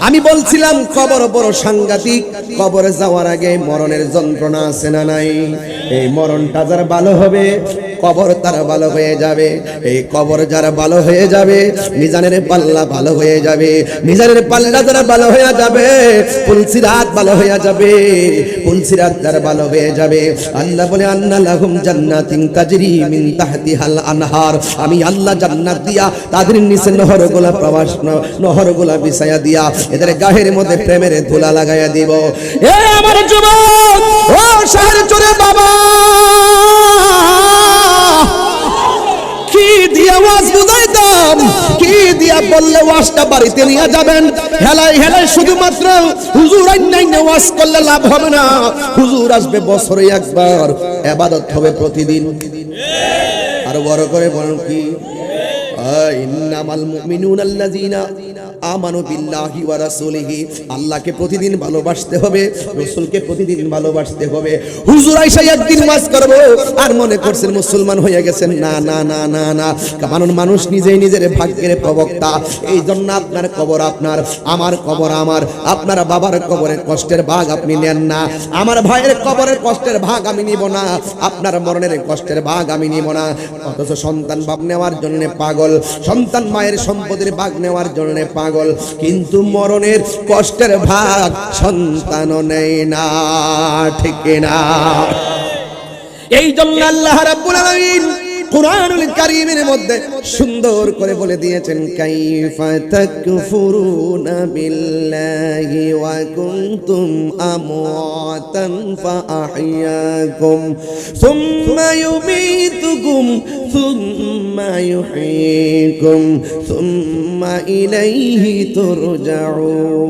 আমি বলছিলাম, কবর বড় সাংঘাতিক। কবরে যাওয়ার আগে মরণের যন্ত্রণা আছে না নাই? এই মরণটা যার ভালো হবে কবর তার ভালো হয়ে যাবে। এই কবর যারা ভালো হয়ে যাবে, মিজানের পাল্লা ভালো হয়ে যাবে, মিজানের পাল্লা যারা ভালো হয়ে যাবে পুলসিরাত ভালো হয়ে যাবে পুলসিরাত যারা ভালো হয়ে যাবে। আল্লাহ বলে, আন্না লাহুম জান্নাতিন তাজরি মিন তাহতিহাল আনহার। আমি আল্লাহ জান্নাত দিয়া তাদের নিচে নহরগুলা প্রবাস নহরগুলা বিছায়া দিয়া এদের গাহের মধ্যে প্রেমের ধুলা লাগাইয়া দিব। এ আমার যুবক, ও শহর চলে বাবা! কি দিয়া বললে ওয়াশটা বাড়িতে নিয়ে যাবেন? হেলাই হেলাই শুধুমাত্র হুজুর আইনাইনে ওয়াজ করলে লাভ হবে না। হুজুর আসবে বছরে একবার, এবাদত হবে প্রতিদিন। আর বড় করে বলেন কি? ইন্নামাল মুমিনুন আল্লাযীনা আমানু বিল্লাহি ওয়া রাসূলিহি। আল্লাহকে প্রতিদিন ভালোবাসতে হবে, রাসূলকে প্রতিদিন ভালোবাসতে হবে। হুজুর আইসা একদিন ওয়াজ করব আর মনে করছেন মুসলমান হয়ে গেছেন। না না না না না। কারণ মানুষ নিজেই নিজের ভাগ্যের প্রবক্তা। এই জন্য আপনার কবর আপনার, আমার কবর আমার। আপনার বাবার কবরের কষ্টের ভাগ আপনি নেন না। আমার ভাইয়ের কবরের কষ্টের ভাগ আমি নিব না। আপনার মরণের কষ্টের ভাগ আমি নিব না। অথচ সন্তান বাপ নেওয়ার জন্য পাগল। সন্তান মায়ের সম্পদের ভাগ নেওয়ার জন্য পাগল। কিন্তু মরণের কষ্টের ভাগ সন্তান নেই না ঠিক না এই জন্য আল্লাহ রাব্বুল আলামিন কুরআনুল কারীমের মধ্যে সুন্দর করে বলে দিয়েছেন, কাইফা তাকফুরুনা বিল্লাহি ওয়া কুনতুম আমওয়াতান ফাআহইয়াকুম সুম্মা ইউমীতুকুম সুম্মা ইউহয়ীকুম সুম্মা ইলাইহি তুরজাউন।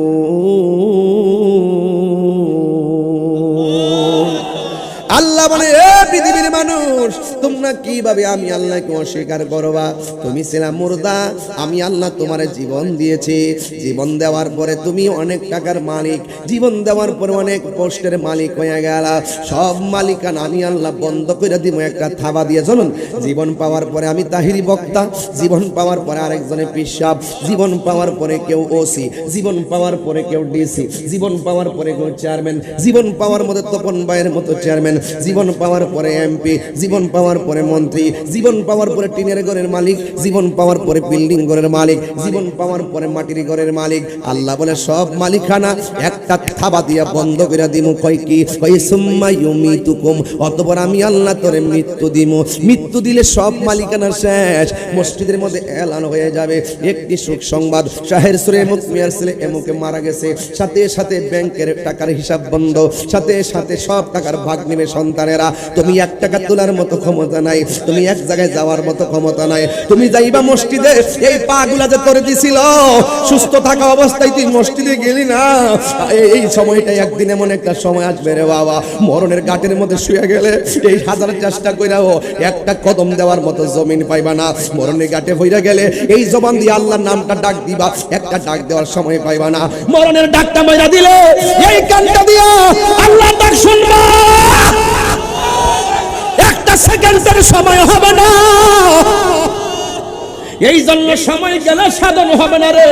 আল্লাহ বলে, এ পৃথিবীর মানুষ তোমরা কীভাবে আমি আল্লাহকে অস্বীকার করবা? তুমি ছিলাম মুর্দা, আমি আল্লাহ তোমার জীবন দিয়েছি। জীবন দেওয়ার পরে তুমি অনেক টাকার মালিক। জীবন দেওয়ার পরে অনেক পোস্টের মালিক হয়ে গেল। সব মালিকান আমি আল্লাহ বন্ধ করে দিব, একটা থাবা দিয়ে। চলুন, জীবন পাওয়ার পরে আমি তাহিরি বক্তা। জীবন পাওয়ার পরে আরেকজনে পিসাব। জীবন পাওয়ার পরে কেউ ওসি। জীবন পাওয়ার পরে কেউ ডিসি। জীবন পাওয়ার পরে কেউ চেয়ারম্যান। জীবন পাওয়ার মধ্যে তপন ভাইয়ের মতো চেয়ারম্যান। জীবন পাওয়ার পরে এমপি। জীবন পাওয়ার পরে মন্ত্রী, জীবন পাওয়ার পরে টিনের ঘরের মালিক, জীবন পাওয়ার পরে বিল্ডিং ঘরের মালিক, জীবন পাওয়ার পরে মাটির ঘরের মালিক। আল্লাহ বলে, সব মালিকানা একটা থাবা দিয়া বন্ধ করে দিমু। কই কি? কই সুম্মা ইউমিতুকুম। অতঃপর আমি আল্লাহ তোরে মৃত্যু দিমু। মৃত্যু দিলে সব মালিকানা শেষ। মসজিদের মধ্যে এলান হয়ে যাবে। একটি সুখ সংবাদ, শাহের সুরে এমুক, মিয়ার ছেলে এমুকে মারা গেছে। সাথে সাথে ব্যাংকের টাকার হিসাব বন্ধ। সাথে সাথে সব টাকার ভাগ নেবে সন্তানেরা। তুমি এক টাকা তোলার মতো ক্ষমতা নাই। তুমি এক জায়গায় যাওয়ার মতো ক্ষমতা নাই। তুমি যাইবা মসজিদে, এই পা গুলা যে করে দিছিল, সুস্থ থাকা অবস্থায় তুই মসজিদে গেলি না। এই- সময়টা একদিন এমন একটা সময় আসবে রে বাবা। মরণের গাটের মধ্যে শুয়ে গেলে এই হাজার চেষ্টা কইরাও একটা কদম দেওয়ার মতো জমিন পাইবা না। মরণের গাটে হইরা গেলে এই জবান দিয়ে আল্লাহর নামটা ডাক দিবা। একটা ডাক দেওয়ার সময় পাইবা না। মরণের ডাকটা মাইরা দিলে এই কানটা দিয়া আল্লাহর ডাক শুনবা। সেকেন্ডের সময় হবে না। এই জন্য সময় গেলে সাধন হবে না রে।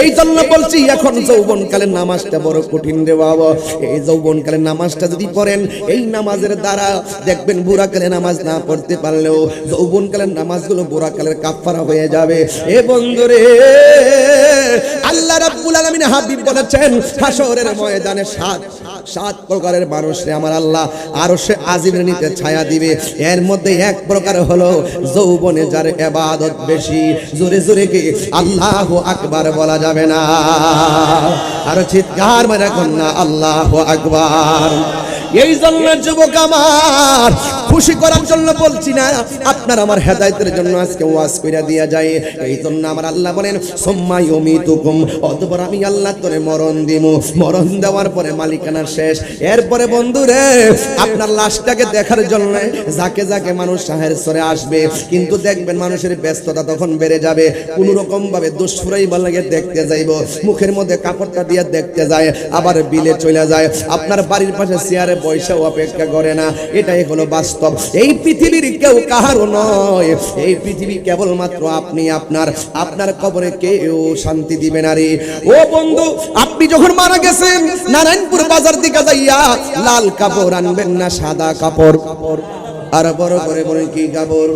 এই জন্য বলছি, এখন যৌবনকালের নামাজটা বড় কঠিন রে বাবা। এই যৌবনকালের নামাজটা যদি পড়েন, এই নামাজের দ্বারা দেখবেন বুড়াকালে নামাজ না পড়তে পারলেও যৌবনকালের নামাজগুলো বুড়াকালের কাফারা হয়ে যাবে। এ বন্ধুরে, আল্লাহ রাব্বুল আলামিন হাবিব বলেছেন হাসরের ময়দানে সাত সাত প্রকারের মানুষরে আমার আল্লাহ। আরও সে আজিমের নিতে ছায়া দিবে। এর মধ্যে এক প্রকার হলো, যৌবনে যার এবাদত বেশি জোরে জোরে কে? আল্লাহ আকবার বলা যাবে না। আর চিৎকার মেরে কন্যা আল্লাহ আকবার। এই জন্য যুবক আমার। খুশি করার জন্য বলছি না, আপনার আমার হেদায়তের জন্য আজকে ওয়াজ কইরা দিয়া যায়। এই জন্য আমার আল্লাহ বলেন, সোম্মা ইউমিতুকুম। অতঃপর আমি আল্লাহ তোরে মরণ দিমু। মরণ দেওয়ার পরে মালিকানা শেষ। এরপরে বন্ধুরে, আপনার লাশটাকে দেখার জন্য যাকে যাকে মানুষ শাহের সরে আসবে। কিন্তু দেখবেন মানুষের ব্যস্ততা তখন বেড়ে যাবে। কোন রকম ভাবে দুষ্ফুরাই লাগে দেখতে যাইব। মুখের মধ্যে কাপড়টা দিয়ে দেখতে যায়, আবার বিলে চলে যায়। আপনার বাড়ির পাশে চেয়ারে পয়সা অপেক্ষা করে না, এটাই হলো বাস্তব। এই পৃথিবীর কেউ কাহারও নয়, এই পৃথিবী কেবলমাত্র আপনি আপনার আপনার কবরে কেউ শান্তি দিবে না রে। ও বন্ধু, আপনি যখন মারা গেছেন, নারায়ণপুর বাজার দিকে যাইয়া লাল কাপড় আনবেন না, সাদা কাপড়? আর বড় করে বলেন কি কাপড়?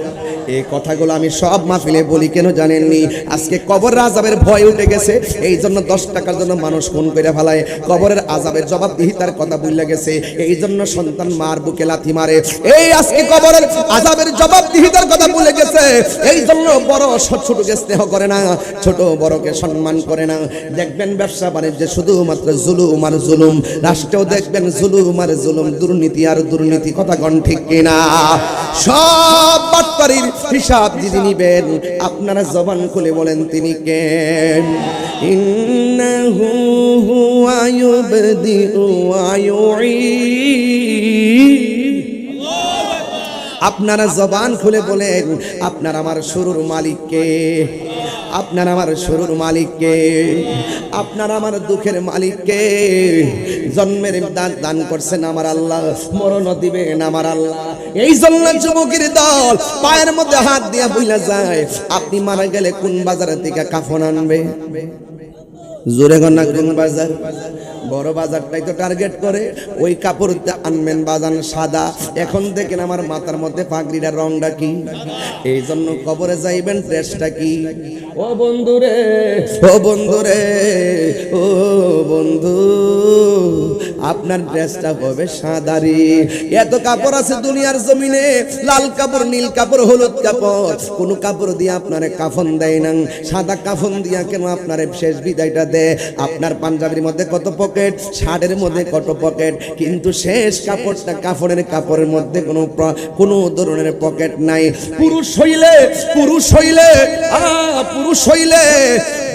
এই কথাগুলো আমি সব মাহফিলে বলি, কেন জানেননি? আজকে কবর আজাবের ভয় উঠে গেছে এই জন্য দশ টাকার জন্য মানুষ খুন করে ফেলায়। কবরের আজাবের জবাবদিহিতার কথা ভুলে গেছে এই জন্য সন্তান মার বুকে লাথি মারে। এই আজকে কবরের আজাবের জবাবদিহিতার কথা ভুলে গেছে এই জন্য বড় ছোট ছোটকে স্নেহ করে না, ছোট বড়কে সম্মান করে না। দেখবেন ব্যবসা বাণিজ্যে শুধুমাত্র জুলুম আর জুলুম, রাষ্ট্রেও দেখবেন জুলুম আর জুলুম, দুর্নীতি আর দুর্নীতি, কথা কন ঠিক কিনা? সব বাটপারির হিসাব যদি নিবেন। আপনারা জবান খুলে বলেন তিনি কেন ইন্নাহু হুয়া ইউবদিউ ওয়া আপনারা জবান খুলে বলেন, আপনার আমার শুরুর মালিককে আপনার আমার শুরুর মালিককে, আপনার আমার দুঃখের মালিককে জন্মের দান দান করছেন আমার আল্লাহ, মরণ দিবেন আমার আল্লাহ। এই জন্য যুবকের দল পায়ের মধ্যে হাত দিয়া বইলা যায়, আপনি মারা গেলে কোন বাজারের থেকে কাফন আনবে? জোরে গন্না কোন বাজার? বড় বাজারটাই তো টার্গেট করে। ওই কাপড় আনবেন বাজান সাদা। এখন দেখেন আমার মাথার মধ্যে পাগড়িটার রংটা কি। এই জন্য কবরে যাইবেন ড্রেসটা কি। ও বন্ধু রে ও বন্ধু রে ও বন্ধু আপনার ড্রেসটা হবে সাদারি। এত কাপড় আছে দুনিয়ার জমিনে লাল কাপড় নীল কাপড় হলুদ কাপড়। কোন কাপড় দিয়ে আপনার কাফন দেয় না। সাদা কাফন দিয়া কেন আপনার শেষ বিদায়টা দেয়? আপনার পাঞ্জাবির মধ্যে কত পকেট শার্টের মধ্যে কত পকেট কিন্তু শেষ কাপড়টা কাপড়ের কাপড়ের মধ্যে কোনো কোনো ধরনের পকেট নাই। পুরুষ হইলে পুরুষ হইলে পুরুষ হইলে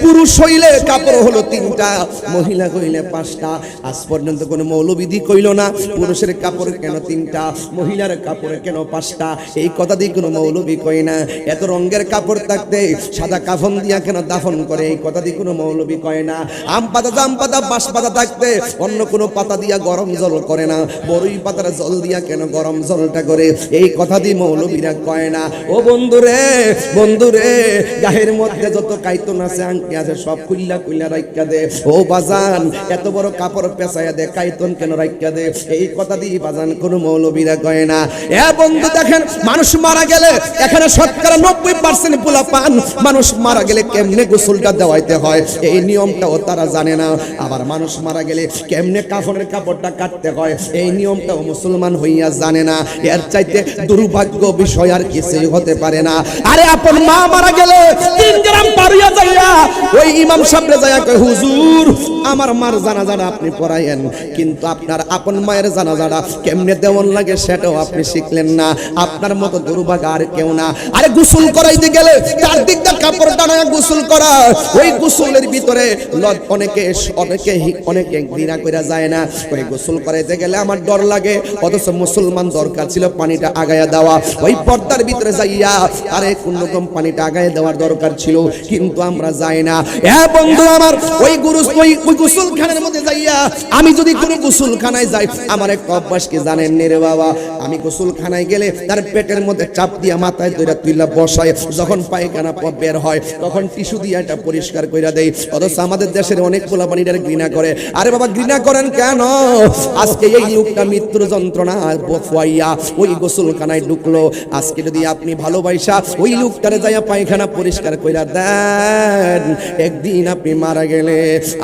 পুরুষ হইলে কাপড় হলো তিনটা, মহিলা কইলে পাঁচটা। আজ পর্যন্ত কোনো মৌলবিধি কইল না, পুরুষের কাপড় কেন তিনটা, মহিলার কাপড় কেন পাঁচটা? এই কথা দিয়ে কোনো মৌলবি কই না। এত রঙের কাপড় থাকতে সাদা কাফন দিয়া কেন দাফন করে? এই কথা দিয়ে কোনো মৌলবি কয় না। আম পাতা, জাম পাতা, বাঁশ পাতা থাকতে অন্য কোনো পাতা দিয়া গরম জল করে না। বড়ই পাতার জল দিয়া কেন গরম জলটা করে? এই কথা দিয়ে মৌলবিরা কয় না। ও বন্ধুরে বন্ধুরে গায়ের মধ্যে যত কাইতন আছে, আংটি আছে, সব কুইল্লা কুইল্লা রাইকা দে। ও বাজান, এত বড় কাপড় পেঁচাইয়া দে, কাইতন কেন রাইকা দে? এই কথা দিয়ে বাজান কোনো মৌলবীরা কয় না। এ বন্ধু দেখেন, মানুষ মারা গেলে এখানে শতকরা নব্বই পার্সেন্ট পোলা পান মানুষ মারা গেলে কেমনে গোসলটা দেওয়াইতে হয়? এই নিয়মটাও তারা জানে না। আবার মানুষ মারা গেলে কেমনে কাফনের কাপড়টা কাটতে হয়? এই নিয়মটাও মুসলমান হইয়া জানে না। এর চাইতে দুর্ভাগ্য বিষয় আর কিছুই হতে পারে না। আরে আপন মা মারা গেলে ওই ইমাম সাহেবরে যাইয়া কয়, হুজুর, আমার মার জানাজাটা আপনি পড়াইয়েন। কিন্তু আপনার আপন মায়ের জানাজাটা কেমনে দেওয়ান লাগে সেটাও আপনি শিখলেন না। আপনার মতো দুর্ভাগ্য আর কেউ না। আরে গোসল করাইতে গেলে চারদিক দিয়ে কাপড় টানায় গোসল করা। ওই গোসলের ভিতরে অনেকে অনেকে অনেকে ঘৃণা করে যায় না। ওই গোসল করাইতে গেলে আমার ডর লাগে। অথচ মুসলমান দরকার ছিল পানিটা আগায়া দেওয়া। ওই পর্দার ভিতরে যাইয়া আরে কোন রকম পানিটা আগায় দেওয়ার দরকার ছিল। কিন্তু আমরা যাই না। এ বন্ধু আমার, ওই গুরু ওই ওই গোসলখানার মধ্যে যাইয়া আমি যদি কোনো গোসলখানায় যাই, আমার এক অভ্যাস কি জানেন নে রে বাবা? আমি গোসলখানায় গেলে তার পেটের মধ্যে চাপ দিয়া মাথায় দইরা তুইলা বসায়, যখন পায়খানা বের হয়, তখন টিস্যু দিয়ে এটা পরিষ্কার কইরা দেই। অথচ আমাদের দেশের অনেক পোলাপানিটার ঘৃণা করে। আরে বাবা, ঘৃণা করেন কেন? আজকে এই লোকটা মৃত্যুর যন্ত্রণা ফুয়াইয়া ওই গোসলখানায় ঢুকলো। আজকে যদি আপনি ভালোবাসা, ওই লোকটারে যাইয়া পায়খানা পরিষ্কার কইরা দেন একদিন আপনি মারা গেলে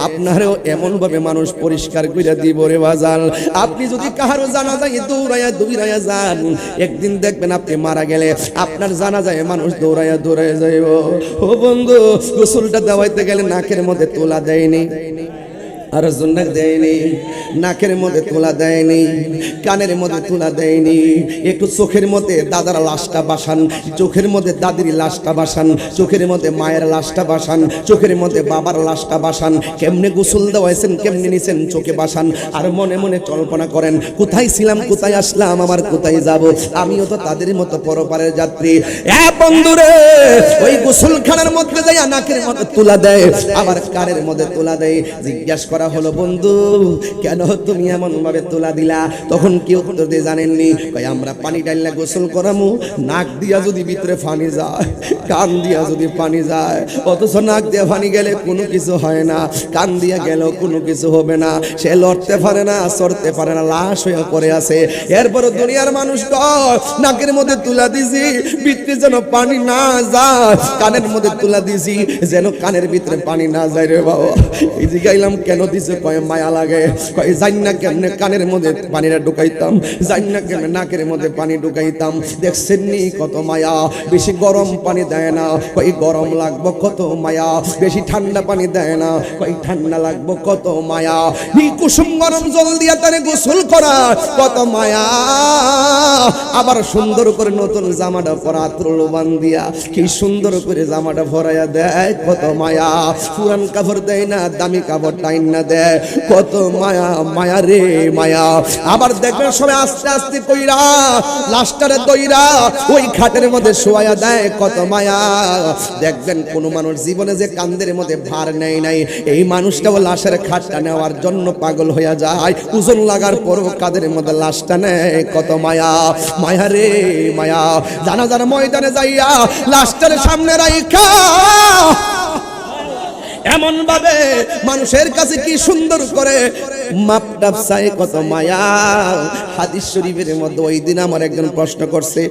আপনারও এমন ভাবে মানুষ পরিষ্কার করে দিব রে বাজাল আপনি যদি কাহারও জানা যায় দৌড়াইয়া দৌড়াইয়া যান, একদিন দেখবেন আপনি মারা গেলে আপনার জানা যায় মানুষ দৌড়াইয়া দৌড়াইয়া যাইব। ও বন্ধু, গোসলটা দেওয়াইতে গেলে নাকের মধ্যে তোলা দেয়নি। আর জন্য দেয়নি, নাকের মধ্যে তোলা দেয়নি, কানের মধ্যে তোলা দেয়নি, একটু চোখের মধ্যে দাদার লাশটা বাসান, চোখের মধ্যে দাদির লাশটা বাসান, চোখের মধ্যে মায়ের লাশটা বাসান, চোখের মধ্যে বাবার লাশটা বাসান, কেমনে গোসল দেওয়াইছেন, কেমনে নিছেন চোখে বাসান, আর মনে মনে কল্পনা করেন, কোথায় ছিলাম, কোথায় আসলাম আমার কোথায় যাব? আমিও তো তাদের মতো পরপারের যাত্রী। এ বন্ধুরে, ওই গোসলখানার মধ্যে যাই নাকের মধ্যে তোলা দেয়, আবার কানের মধ্যে তোলা দেয়, জিজ্ঞাসা করে হলো বন্ধু। কেন তুমি এমন ভাবে তোলা দিলা? তখন কি উত্তর দিয়ে জানেননি? কই আমরা পানি ডাইলা গোসল করামু। নাক দিয়া যদি ভিতরে পানি যায়, কান দিয়া যদি পানি যায়, অথচ নাক দিয়া পানি গেলে কোনো কিছু হয় না। কান দিয়া গেল কোনো কিছু হবে না। সে লড়তে পারে না, সরতে পারে না, লাশ হয়ে পড়ে আছে। এরপর দুনিয়ার মানুষ নাকের মধ্যে তুলা দিছি, ভিতরে যেন পানি না যায়। কানের মধ্যে তুলা দিছি, যেন কানের ভিতরে পানি না যায় রে বাবা। এই জিগাইলাম কেন দিছে, কয় মায়া লাগে, কয় জাননা কেমনে কানের মধ্যে পানিটা ঢুকাইতাম, জান না কেমনে নাকের মধ্যে পানি ঢুকাইতাম। দেখছেন নি কত মায়া, বেশি গরম পানি দেয় না কই গরম লাগবো কত মায়া, বেশি ঠান্ডা পানি দেয় না কই ঠান্ডা লাগবো কত মায়া। ই কুসুম গরম জল দিয়া তারে গোসল করা, কত মায়া। আবার সুন্দর করে নতুন জামাটা পরা ত্রলবান দিয়া, কি সুন্দর করে জামাটা ভরাইয়া দেয়, কত মায়া। পুরান কাপড় দেয় না, দামি কাপড় টাইন না দেয় কত মায়া মায়া রে, মায়া। আবার দেখবেন সবাই আস্তে আস্তে কইরা লাস্টারে দইরা ওই খাটের মধ্যে শোয়া দেয়, কত মায়া। দেখবেন কোন মানুষ জীবনে যে কান্দের মধ্যে ভার নেয় নাই, এই মানুষটাও লাশের খাটটা নেওয়ার জন্য পাগল হইয়া যায়। ওজন লাগার পরও কাদের মধ্যে লাশটা নেয়, কত মায়া। মায়া রে, মায়া। জানা জানা ময়দানে যাইয়া লাশটার সামনে রাইখা এমন ভাবে মানুষের কাছে কি সুন্দর করে মাপটাপ কত মায়া। হাদিস শরীফের মধ্যে ওই দিন আমার একজন প্রশ্ন করছে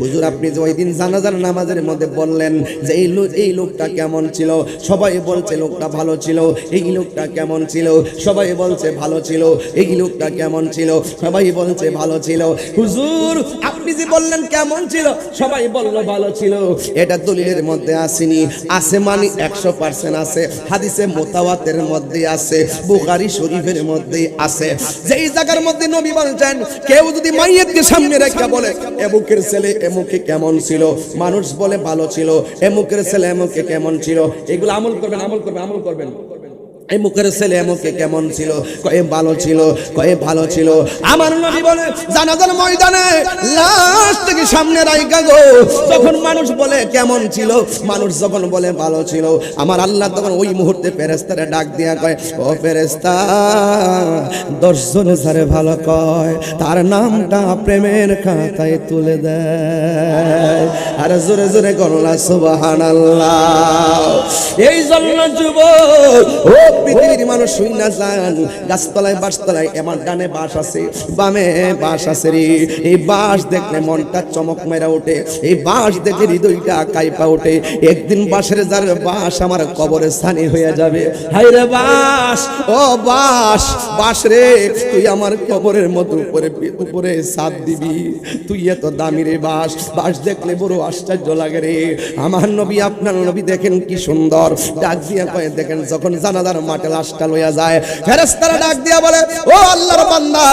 হুজুর, আপনি যে ওই দিন জানাজার নামাজের মধ্যে বললেন যে এই লোক এই লোকটা কেমন ছিল? সবাই বলছে লোকটা ভালো ছিল। এই লোকটা কেমন ছিল? সবাই বলছে ভালো ছিল। এই লোকটা কেমন ছিল? সবাই বলছে ভালো ছিল। হুজুর, আপনি যে বললেন কেমন ছিল, সবাই বলল ভালো ছিল। এটা দলিলের মধ্যে আসেনি। আছে মানে একশো পার্সেন্ট আছে হাদিসে মোতাওয়াতের মধ্যে আছে, বুখারী শরীফের মধ্যে আছে। যেই জায়গার মধ্যে নবী বলছেন, কেউ যদি মাইয়াতকে সামনে রেখে বলে, এমুকের ছেলে এমুকে কেমন ছিল? মানুষ বলে, ভালো ছিল। এমুকের ছেলে এমুকে কেমন ছিল? এগুলো আমল করবেন আমল করবেন আমল করবেন। এই মুখের ছেলে এমকে কেমন ছিল? কয়ে ভালো ছিল, কয়ে ভালো ছিল। আমার নবী বলে, জানাজার ময়দানে লাশ থেকে সামনে রাইকা গো। তখন মানুষ বলে কেমন ছিল, মানুষ যখন বলে ভালো ছিল, আমার আল্লাহ তখন ওই মুহূর্তে ফেরেস্তারে ডাক দিয়া কয়, ও ফেরেস্তা দশজন সারে ভালো কয়, তার নামটা প্রেমের খাতায় তুলে দেয়। আর জোরে জোরে করলা সুবাহান এই জন্য যুবক, ও পৃথিবীর মানুষ শুই না যান গাছতলায়, বাসতলায় এমন ডানে বাস আছে, বামে বাস আছে রে। এই বাস দেখলে মনটা চমক মেরা ওঠে, এই বাস দেখে হৃদয়টা কাইপা ওঠে। একদিন বাসের যার বাস আমার কবরে স্থানে হয়ে যাবে। হাই রে বাস ও বাস বাস রে, তুই আমার কবরের মতো উপরে উপরে সাথ দিবি। তুই এত দামি রে বাস বাস দেখলে বড় আশ্চর্য লাগে রে। আমার নবী, আপনার নবী দেখেন কি সুন্দর। ডাক দিয়া কয়ে দেখেন, যখন জানাজার মাঠে লাশটা লইয়া যায়। ফেরেশতারা ডাক দিয়া বলে, ও আল্লাহর বান্দা,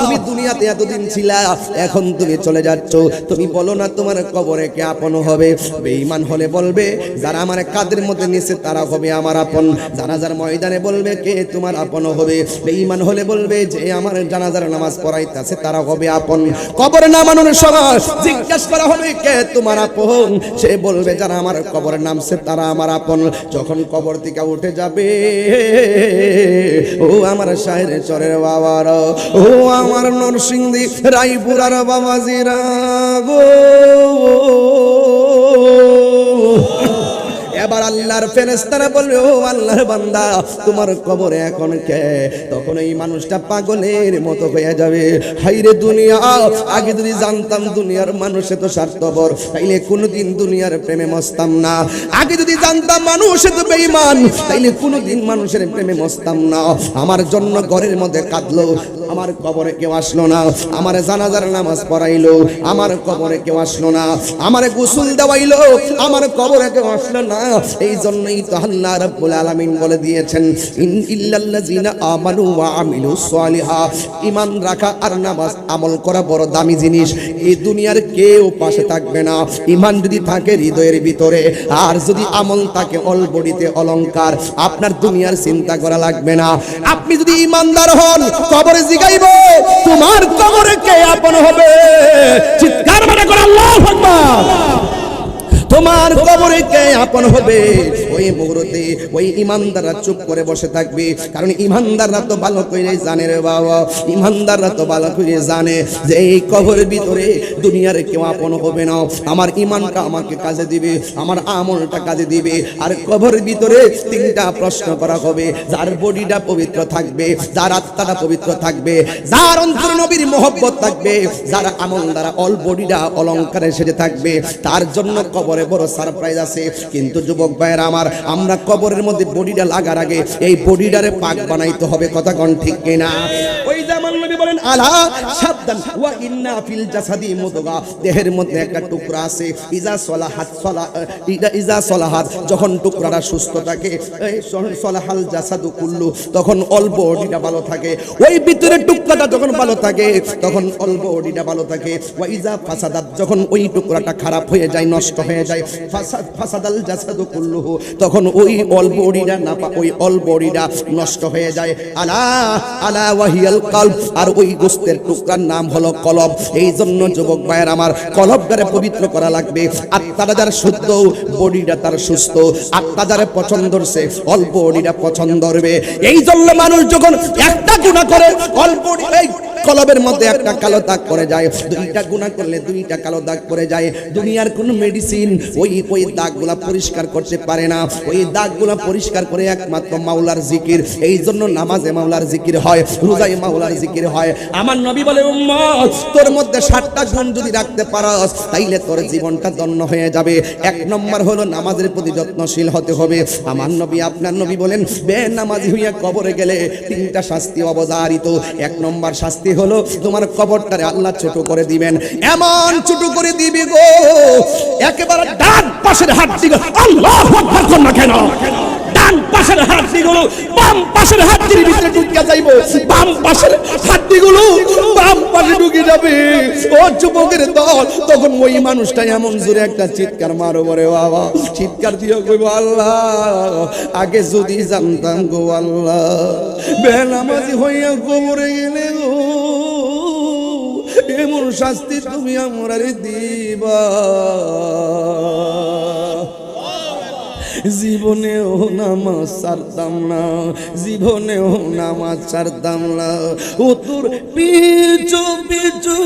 তুমি দুনিয়াতে এতদিন ছিলা, এখন তুমি চলে যাচ্ছ। তুমি বলো না তোমার কবরে কে আপন হবে? বেঈমান হলে বলবে, যারা আমার কাদের মধ্যে নিছে তারা হবে আমার আপন। জানাজার ময়দানে বলবে কে তোমার আপন হবে? বেঈমান হলে বলবে যে আমার জানাজার নামাজ পড়াইতেছে, তারা হবে আপন। কবরে নামানোর সময় জিজ্ঞাসা করা হবে কে তোমার আপন? সে বলবে, যারা আমার কবরে নামছে তারা আমার আপন। যখন কবর থেকে উঠে যাবে ও আমার শাহের চরের বাবার ও আমার নরসিংদী রায়পুরার বাবাজিরা গো। এবার আল্লাহর ফেরেস্তারা বলবে, ও আল্লাহর বান্দা, তোমার কবরে এখন কে? তখন এই মানুষটা পাগলের মতো হয়ে যাবে। হাইরে দুনিয়া, আগে যদি জানতাম দুনিয়ার মানুষে তো স্বার্থপর, তাইলে কোনোদিন দুনিয়ার প্রেমে মস্তাম না। আগে যদি জানতাম মানুষ তো বেঈমান, তাইলে কোনোদিন মানুষের প্রেমে মস্তাম না। আমার জন্য ঘরের মধ্যে কাঁদলো, আমার কবরে কেউ আসলো না। আমার জানাজার নামাজ পড়াইলো, আমার কবরে কেউ আসলো না। আমার গোসল দেওয়াইলো, আমার কবরে কেউ আসলো না। এই জন্যই তো আল্লাহ রাব্বুল আলামিন বলে দিয়েছেন ইন ইল্লাল্লাযিনা আমানু ওয়া আমিলুস সালিহা। ঈমান রাখা আর নামাজ আমল করা বড় দামি জিনিস। এই দুনিয়ার কেউ পাশে থাকবে না। ঈমান যদি থাকে হৃদয়ের ভিতরে, আর যদি আমল থাকে অলবডিতে অলংকার আপনার দুনিয়ার চিন্তা করা লাগবে না। আপনি যদি ঈমানদার হন, কবরে জিগাইব, তোমার কবরে কে আপন হবে? চিৎকার মানে করে আল্লাহু আকবার। তোমার কবরে কে আপন হবে? ওই মুহূর্তে ওই ইমানদাররা চুপ করে বসে থাকবে। কারণ ইমানদাররা তো ভালো করে জানে রে বাবা। ইমানদাররা তো ভালো করে জানে যে এই কবরের ভিতরে দুনিয়ার কেউ আপন হবে না। আমার ইমানটা আমাকে কাজে দিবে, আমার আমলটা কাজে দিবে। আর কবরের ভিতরে তিনটা প্রশ্ন করা হবে। যার বডিটা পবিত্র থাকবে, যার আত্মাটা পবিত্র থাকবে, যার অন্তর নবীর মহব্বত থাকবে, যার আমল দ্বারা অল বডিটা অলঙ্কারে সেজে থাকবে, তার জন্য কবরে বড় সারপ্রাইজ আছে। কিন্তু যুবক ভাইয়ের আমার, আমরা কবরের মধ্যে বডিটা লাগার আগে এই বডিটারে পাক বানাইতে হবে, কথা কোন ঠিক কিনা? ওই যেমন নবী বলেন, আলা সাবধান, ওয়া ইন্না ফিল জাসাদি মুদগা। দেহের মধ্যে একটা টুকরা আছে, ইজা সলাহাত সলা ইজা সলাহাত। যখন টুকরাটা সুস্থ থাকে, এই সলাহাল জাসাদু কুল্লু। তখন অল বডিটা ভালো থাকে। ওই ভিতরে টুকরাটা যখন ভালো থাকে, তখন অল বডিটা ভালো থাকে। ওয়া ইজা ফাসাদাত। যখন ওই টুকরাটা খারাপ হয়ে যায়, নষ্ট হয়ে যায় ফাসাদ ফাসাদাল জাসাদু কুল্লুহু। তখন ওই অল বডিটা না ওই অল বডিটা নষ্ট হয়ে যায়। আলা আলা ওয়াহিয়াল কলব। আর ওই গোস্তের টুকরার নাম হলো কলব। এই জন্য যুবক ভাইয়ের আমার কলবটারে পবিত্র করা লাগবে। আত্মাটা যার শুদ্ধ, বডিটা তার সুস্থ। আত্মা যারা পছন্দ সে অল্প বডিটা পছন্দ করবে। এই জন্য মানুষ যখন একটা গুণা করে অল্প কলবের মধ্যে একটা কালো দাগ পড়ে যায়। দুইটা গুণা করলে দুইটা কালো দাগ পড়ে যায়। দুনিয়ার কোন মেডিসিন ওই ওই দাগগুলা পরিষ্কার করতে পারে না। ওই দাগগুলা পরিষ্কার করে একমাত্র মাওলার জিকির। এই জন্য নামাজে মাওলার জিকির হয়, রোজায় মাওলার জিকির হয়। আমার নবী বলে, উম্মত, তোর মধ্যে ষাটটা গুণ যদি রাখতে পারস, তাইলে তোর জীবনটা দন্য হয়ে যাবে। এক নম্বর হলো নামাজের প্রতি যত্নশীল হতে হবে। আমার নবী, আপনার নবী বলেন বে নামাজি হইয়া কবরে গেলে তিনটা শাস্তি অবধারিত। এক নম্বর শাস্তি হলো? তোমার কবরটারে আল্লাহ ছোট করে দিবেন। এমন ছোট করে দিবে গো। একেবারে ডান পাশের হাত দিবে আল্লাহ আকবার কর না কেন? ডান পাশের হাত হাড্ডিগুলো বাম পাশের হাত ঢুকে যাইব বাম পাশের হাড্ডিগুলো বাম পাশে ঢুকে যাবে। ও যুবকের দল, তখন ওই মানুষটা এমন জোরে একটা চিৎকার মারো বরে বাবা, চিৎকার দিয়ে কইব আল্লাহ। আগে যদি জানতাম গো আল্লাহ। বেনামাজি হইয়া গোবরে গেলে গো। এমন শাস্তি তুমি আমরা দিবা। জীবনেও নামাজ ছাড়তাম না, জীবনেও নামাজ ছাড়তাম না। ও তোর পিছু পিছু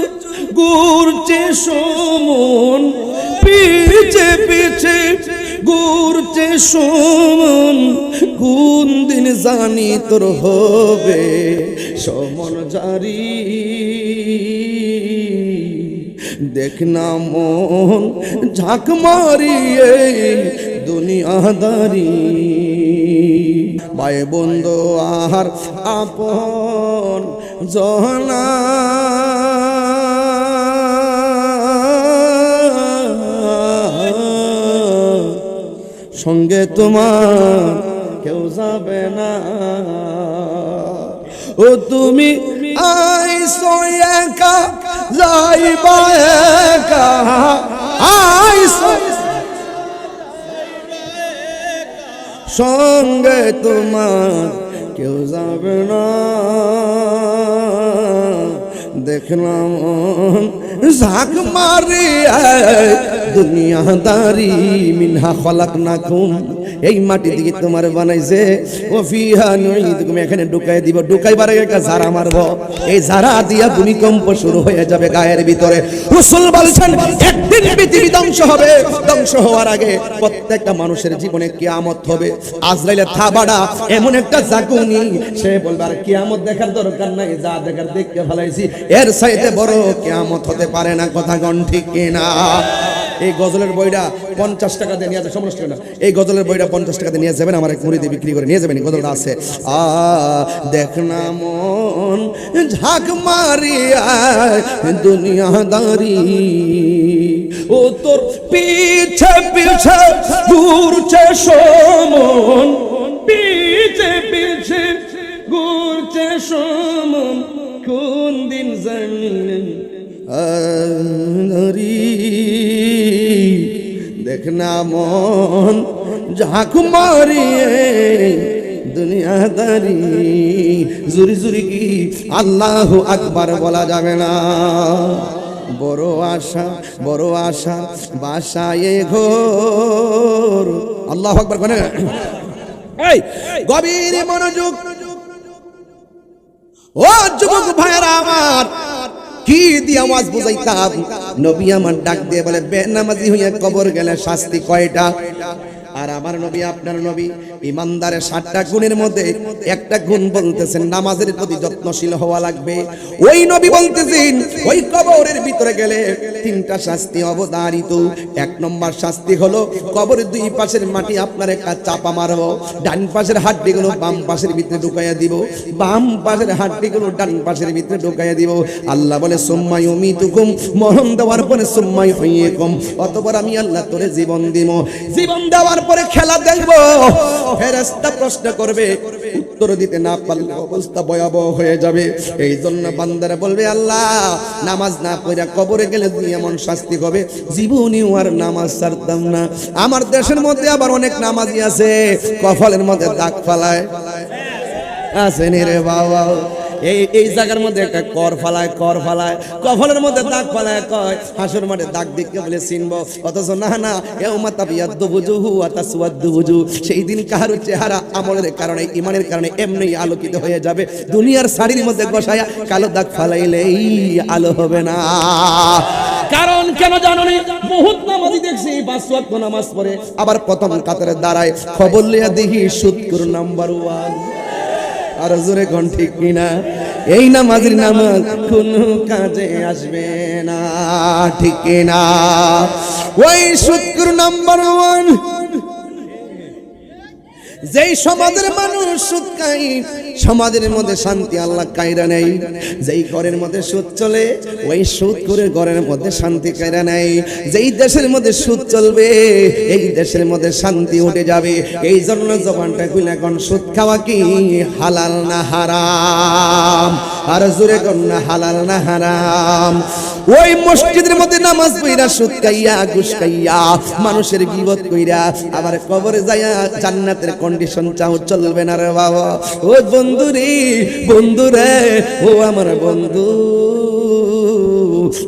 ঘুরছে সমন, পিছে পিছে ঘুরছে সমন। কোন দিন জানি তোর হবে সমন জারি। দেখ না মন ঝাঁক মারিয়ে দুনিয়াদারি। ভাই বন্ধু, আহার আপন জহনা সঙ্গে তোমার কেউ যাবে না। ও তুমি আইসো একা, যাইবা একা। আইসো সঙ্গে তোমার কেউ যাবে না। দেখলাম ঝাঁক মারি দুনিয়াদারি মিনহা খলাক না খুম এই মাটি দিকে তোমার বানাইছে। ও ফিহা নই তুমি এখানে ঢুকাই দিব। ঢুকাইবার একটা ঝাড়া মারবো। এই ঝাড়া দিয়া ভূমিকম্প শুরু হয়ে যাবে গায়ের ভিতরে। রসুল বলছেন, একদিন পৃথিবী ধ্বংস হবে। ধ্বংস হওয়ার আগে প্রত্যেকটা মানুষের জীবনে কেয়ামত হবে। আজরাইলে থাবাড়া এমন একটা জাগুনি। সে বলবে, আর কিয়ামত দেখার দরকার নাই, যা দেখার দেখতে ফেলাইছি এর সাইতে বড় কিয়ামত হতে পারে না, কথা গণ ঠিক কিনা? এই গজলের বইটা পঞ্চাশ টাকা দিয়ে নিয়ে যাবে সমস্ত টাকা না। এই গজলের বইটা পঞ্চাশ টাকা দিয়ে নিয়ে যাবেন, আমার এক মুড়ি বিক্রি করে নিয়ে যাবেন গজলটা আছে। আ, দেখ না মন, ঝাঁক মারিয়া দুনিয়াদারি। ও তোর পিছে পিছে ঘুরছে সমন, পিছে পিছে ঘুরছে সমন কোন দিন জানিলেন দেখ না মন, ঝাঁক মারিয়ে দুনিয়াদারি জুরি জুরি কি আল্লাহ আকবার বলা যাবে না? বড় আশা বড় আশা, বাসায় ঘোর। আল্লাহ আকবার কোনে। গভীর মনোযোগ। ও যুবক ভাইরা আমার কি দিয়ে আওয়াজ বুঝাইতাম নবী আমার ডাক দিয়ে বলে, বেনামাজি হইয়া কবর গেলে শাস্তি কয়টা? আর আমার নবী, আপনার নবী ইমানদারের সাতটা গুণের মধ্যে একটা গুণ বলতেছেন, নামাজের প্রতি যত্নশীল হওয়া লাগবে। ওই নবী বলতেছেন, ওই কবরের ভিতরে গেলে তিনটা শাস্তি অবধারিত। এক নম্বর শাস্তি হলো কবরের দুই পাশের মাটি আপনার একটা চাপা মারবো, ডান পাশের হাড্ডিগুলো বাম পাশের ভিতরে ঢুকাইয়া দিব, বাম পাশের হাড্ডিগুলো ডান পাশের ভিতরে ঢুকাইয়া দিব। আল্লাহ বলে সোম্মাই অমিতুকুম মরণ দেওয়ার পরে সোম্মাই হইয়ে কম অতপর আমি আল্লাহ তোরে জীবন দিব। জীবন দেওয়ার পরে খেলা দেখব। ফেরেশতা প্রশ্ন করবে, উত্তর দিতে না পারলে অবস্থা ভয়াবহ হয়ে যাবে। এই জন্য বান্দারা বলবে, আল্লাহ, নামাজ না পড়া কবরে গেলে এমন শাস্তি হবে। জীবনেও আর নামাজ ছাড়তাম না। আমার দেশের মধ্যে আবার অনেক নামাজি আছে কফলের মধ্যে দাগ ফালায়। আসেনি রে বাবা এই এই জায়গার মধ্যে একটা কর ফালায় কর ফালায়, কফলের মধ্যে দাগ ফালায়, কয়, হাসুর মাঠে দাগ দিকে বলে চিনব। অথচ না না এ মাতা বিয়াদ্দ বুঝু হু আতা সুয়াদ্দ বুঝু সেই দিন কাহার চেহারা আমলের কারণে, ইমানের কারণে এমনি আলোকিত হয়ে যাবে। দুনিয়ার শাড়ির মধ্যে বসায়া কালো দাগ ফালাইলেই আলো হবে না। কারণ কেন জানো নি? বহুত নামাজি দেখছি, পাঁচ ওয়াক্ত নামাজ পড়ে। আবার প্রথম কাতারে দাঁড়ায়, খবর লিয়া দেখি সুৎকুর নাম্বার ওয়ান। আর জোরে কোন ঠিক কিনা? এই নামাজের নামাজ কোন কাজে আসবে না, ঠিক কিনা? ওই শুক্র নাম্বার ওয়ান যেই সমাজের মানুষ সুদ খাই সমাজের মধ্যে শান্তি আল্লাহ কায়রা নেই। যেই ঘরের মধ্যে সুদ চলে, ওই সুদ করে ঘরের মধ্যে শান্তি কায়রা নেই। যেই দেশের মধ্যে সুদ চলবে, এই দেশের মধ্যে শান্তি উঠে যাবে। এই জন্য জবানটা খুলে এখন, সুদ খাওয়া কি হালাল না হারাম? আর জোরে কন্যা, হালাল না হারাম। ওই মসজিদের মধ্যে নামাজ বইরা সুদ খাইয়া মানুষের বিপদ কইরা আবার কবরে যাইয়া জান্নাতের কন্ডিশন চাও, চলবে না রে বাবা। ও বন্ধু রে বন্ধু রে ও আমার বন্ধু।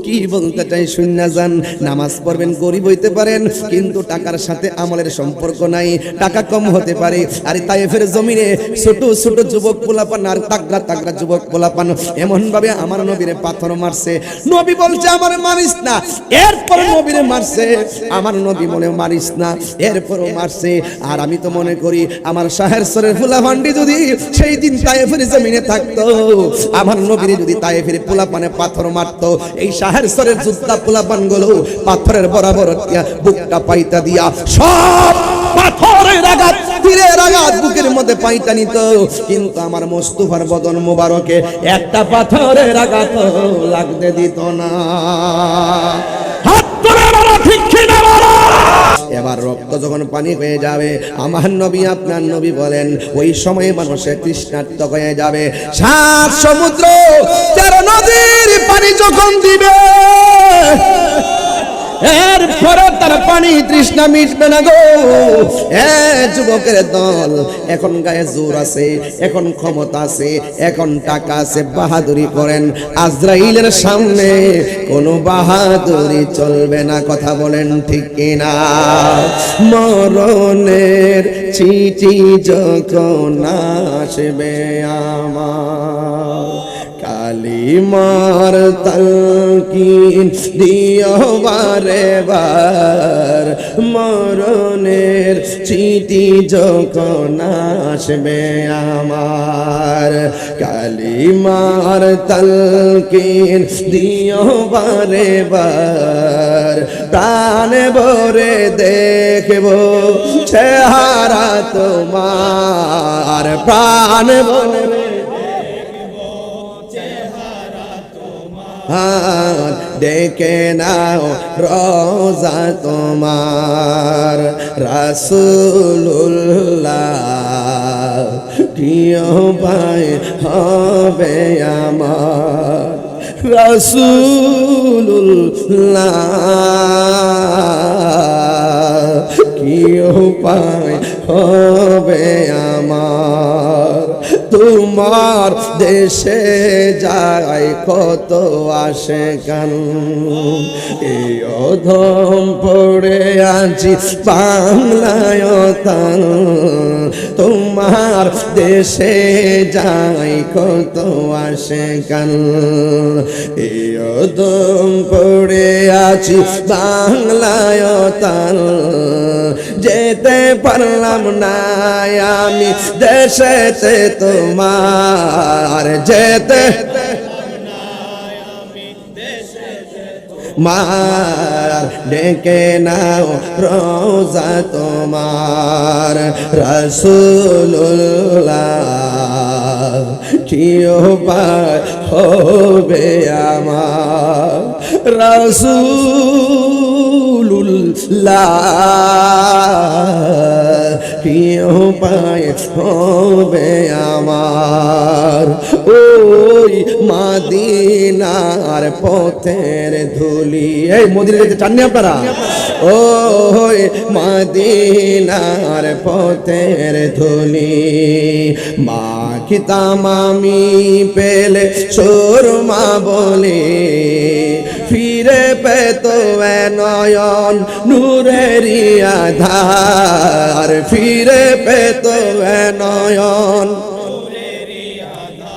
কি বলতে চাই শূন্য যান। নামাজ পড়বেন, গরিব হইতে পারেন, কিন্তু টাকার সাথে আমলের সম্পর্ক নাই, টাকা কম হতে পারে। আর তাই ফের জমিনে ছোট ছোট যুবক পোলাপান আর তাগড়া তাগড়া যুবক পোলাপান এমন ভাবে আমার নবীরে পাথর মারছে। নবী বলছে, আমার মারিস না। এরপর নবীরে মারছে। আমার নবী মনে মারিস না, এরপরও মারছে। আর আমি তো মনে করি, আমার শাহের সরের ফুলাভান্ডি যদি সেই দিন তায়েফের জমিনে থাকতো, আমার নবীরে যদি তায়েফের পোলাপানে পাথর মারতো, এই শাহের সরের জুদ্দা পোলাপানগুলো পাথরের বরাবর বুকটা পাইতা দিয়া, সব পাথরের আঘাত কিন্তু আমার মোস্তফার বদন একটা পাথরের দিত না। এবার রক্ত যখন পানি হয়ে যাবে, আমার নবী, আপনার নবী বলেন, ওই সময় মানুষের তৃষ্ণার্ত হয়ে যাবে। সাত সমুদ্র, তেরো নদীর পানি যখন দিবে এরপরে তার পানি তৃষ্ণা মিটবে না গো। এ যুবকের দল, এখন গায়ে জোর আছে, এখন ক্ষমতা আছে, এখন টাকা আছে, বাহাদুরি করেন। আজরাইলের সামনে কোনো বাহাদুরি চলবে না, কথা বলেন ঠিক কিনা? মরণের চিঠি যখন আসবে আমার। কালিমার তলকিন দিও বারে বার। মরণের চিঠি যখন আসবে আমার কালিমার তলকিন দিও বারে বার। প্রাণ ভরে দেখব চেহারা তোমার, প্রাণ ভরে হাত ডেকে নাও রোজা তোমার রাসুল্লাহ প্রিয় ভাই, হবে আমার রাসুল্লাহ কি উপায় হবে আমার তোমার দেশে যায় কত আসে কান? এই অধম পড়ে আছি বাংলায় তান তোমার দেশে যাই কত আসে কান? এই অধম পড়ে আছি বাংলায় তান যেতে পারলাম না, আমি দেশেতে তোমার যেতে মার, ডেকে নাও রোজা তোমার রসুল্লাহ কি উপায় হবে আমার হবে আমার। ওই মাদিনার পথের ধুলি, এই মদিনা যেতে চাননি আপনারা ওই মাদিনার পথের ধুলি মা খিতাম আমি পেলে, সুরমা বলে। ফিরে পেত নয়ন নূরেরি আধার। ফিরে পেত নয়ন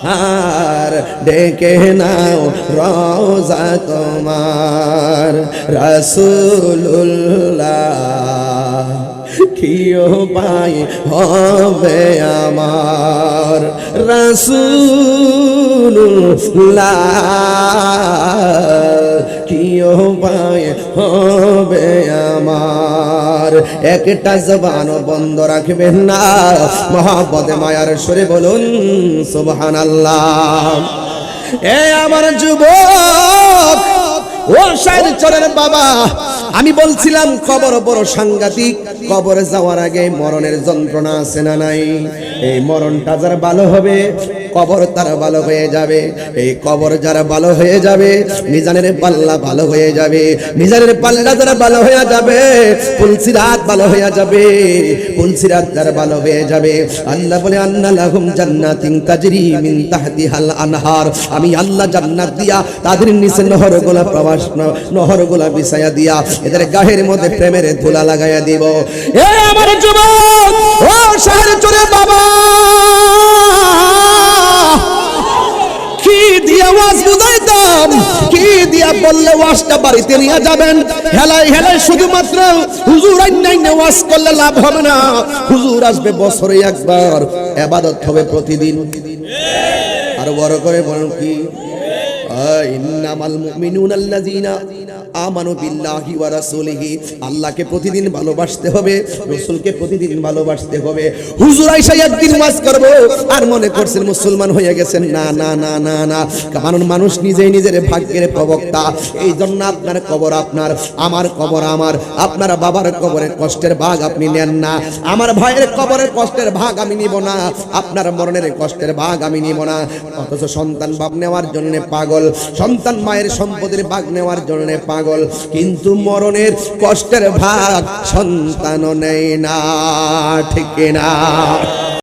আর ডেকে নাও রোজা তোমার রসুল্লাহ কিও পাই হবে আমার রসুল্লাহ কিও পাই হবে আমার? একটা জবান বন্ধ রাখবেন না। মহাপদে মায়ার সরে বলুন সুবহান আল্লাহ এ আমার যুবক, ও চরের বাবা আমি বলছিলাম, কবর বড় সাংঘাতিক। কবরে যাওয়ার আগে মরণের যন্ত্রণা আছে না নাই? এই মরণটা যার ভালো হবে কবর তার ভালো হয়ে যাবে। এই কবর যারা ভালো হয়ে যাবে, মিজানের পাল্লা ভালো হয়ে যাবে, মিজানের পাল্লা যারা ভালো হয়ে যাবে পুলসিরাত ভালো হয়ে যাবে পুলসিরাত যারা ভালো হয়ে যাবে। আল্লাহ বলে, আন্না লাহুম জান্নাতিন তাজরি মিন তাহতিহাল আনহার। আমি আল্লাহ জান্নাত দিয়া তাদের নিচে নহর গোলা প্রবাস, নহর গোলা বিছায়া দিয়া এদের গাহের মধ্যে প্রেমের ধুলা লাগাইয়া দিব। এ আমার যুবক, ও শহরে চলে বাবা কি দিয়া ওয়াজ বুঝাইতাম। কি দিয়া বললে ওয়াজটা বাড়িতে নিয়ে যাবেন? হেলাই হেলাই শুধুমাত্র হুজুর আইন ওয়াজ করলে লাভ হবে না। হুজুর আসবে বছরে একবার। এবাদত হবে প্রতিদিন। আর বড় করে বলুন কি? ইন্নামাল মুমিনুন আল্লাযীনা আমানু বিল্লাহি ওয়া রাসূলিহি। আল্লাহকে প্রতিদিন ভালোবাসতে হবে, রাসূলকে প্রতিদিন ভালোবাসতে হবে। হুজুর আইসা একদিন ওয়াজ করব আর মনে করছেন মুসলমান হয়ে গেছেন। না না না না না। কারণ মানুষ নিজেই নিজের ভাগ্যের প্রবক্তা। এই জন্য আপনার কবর আপনার, আমার কবর আমার। আপনার বাবার কবরের কষ্টের ভাগ আপনি নেন না। আমার ভাইয়ের কবরের কষ্টের ভাগ আমি নিব না। আপনার মরণের কষ্টের ভাগ আমি নিব না। অথচ সন্তান বাপ নেওয়ার জন্য পাগল। সন্তান মায়ের সম্পদের ভাগ নেওয়ার জন্য পাগল। কিন্তু মরণের কষ্টের ভাগ সন্তান নেই না ঠিক না।